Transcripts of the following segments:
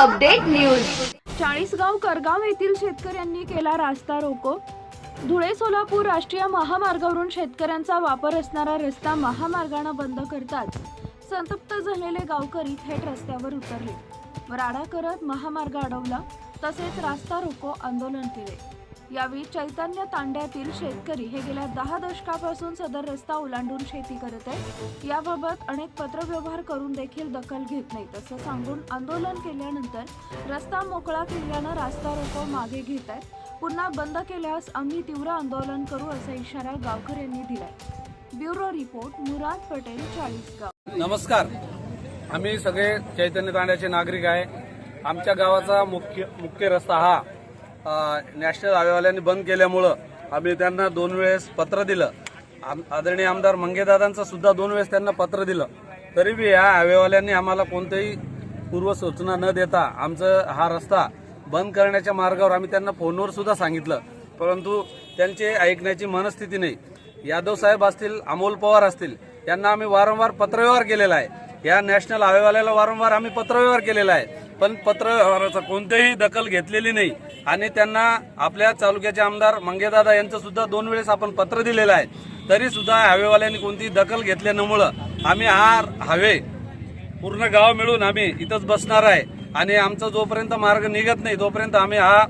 Update news. Chalisgaon Kargaon येथील शेतकऱ्यांनी केला रास्ता रोको. धुळे सोलापूर राष्ट्रीय महामार्गावरून शेतकऱ्यांचा वापर असणारा रस्ता महामार्गानं बंद करताच संतप्त झालेले गावकरी थेट रस्त्यावर उतरले. वराडा राडा करत महामार्ग अडवला. तसेच रास्ता रोको आंदोलन केले. यावेळी चैतन्य तांड्यातील शेतकरी हे गेल्या दहा दशकापासून सदर रस्ता ओलांडून शेती करत आहेत. याबाबत अनेक पत्रव्यवहार करून देखील दखल घेत नाहीत असं सांगून आंदोलन केल्यानंतर रस्ता मोकळा केल्यानं रास्ता रोको मागे घेत आहेत. पुन्हा बंद केल्यास आम्ही तीव्र आंदोलन करू असा इशारा गावकर यांनी दिलाय. Bureau report Murad Patel Chalisgaon. नमस्कार. आम्ही सगळे चैतन्य तांड्याचे नागरिक आहे. आमच्या गावाचा मुख्य मुख्य रस्ता हा नॅशनल हायवेवाल्यांनी बंद केल्यामुळं आम्ही त्यांना दोन वेळेस पत्र दिलं. आम- आदरणीय आमदार मंगेदादांचं सुद्धा दोन वेळेस त्यांना पत्र दिलं. तरी बी या हायवेवाल्यांनी आम्हाला कोणतेही पूर्वसूचना न देता आमचं हा रस्ता बंद करण्याच्या मार्गावर आम्ही त्यांना फोनवर सुद्धा सांगितलं. परंतु त्यांचे ऐकण्याची मनस्थिती नाही. यादव साहेब असतील अमोल पवार असतील यांना आम्ही वारंवार पत्रव्यवहार केलेला आहे. या नॅशनल हायवेवाल्याला वारंवार आम्ही पत्रव्यवहार केलेला आहे. पण पत्रव्यवहाराचा कोणतीही दखल घेतलेली नाही. आणि त्यांना आपल्या तालुक्याचे आमदार मंगेदादा यांचं सुद्धा दोन वेळेस आपण पत्र दिलेलं आहे. तरी सुद्धा हवेवाल्यांनी कोणतीही दखल घेतल्यामुळं आम्ही हा हवे पूर्ण गाव मिळून आम्ही इथंच बसणार आहे. आणि आमचा जोपर्यंत मार्ग निघत नाही तोपर्यंत आम्ही हा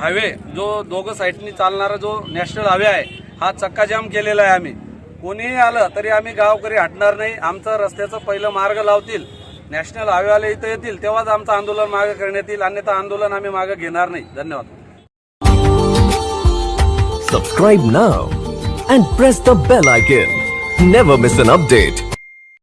हायवे जो दोघं साईडनी चालणारा जो नॅशनल हायवे आहे हा चक्काजाम केलेला आहे आम्ही. कोणीही आलं तरी आम्ही गावकरी हटणार नाही. आमचं रस्त्याचं पहिलं मार्ग लावतील. नॅशनल हायवेवाले इथं येतील तेव्हाच आमचं आंदोलन मागे करण्यात येईल. अन्यथा आंदोलन आम्ही मागे घेणार नाही. धन्यवाद. Subscribe now and press the bell icon never miss an update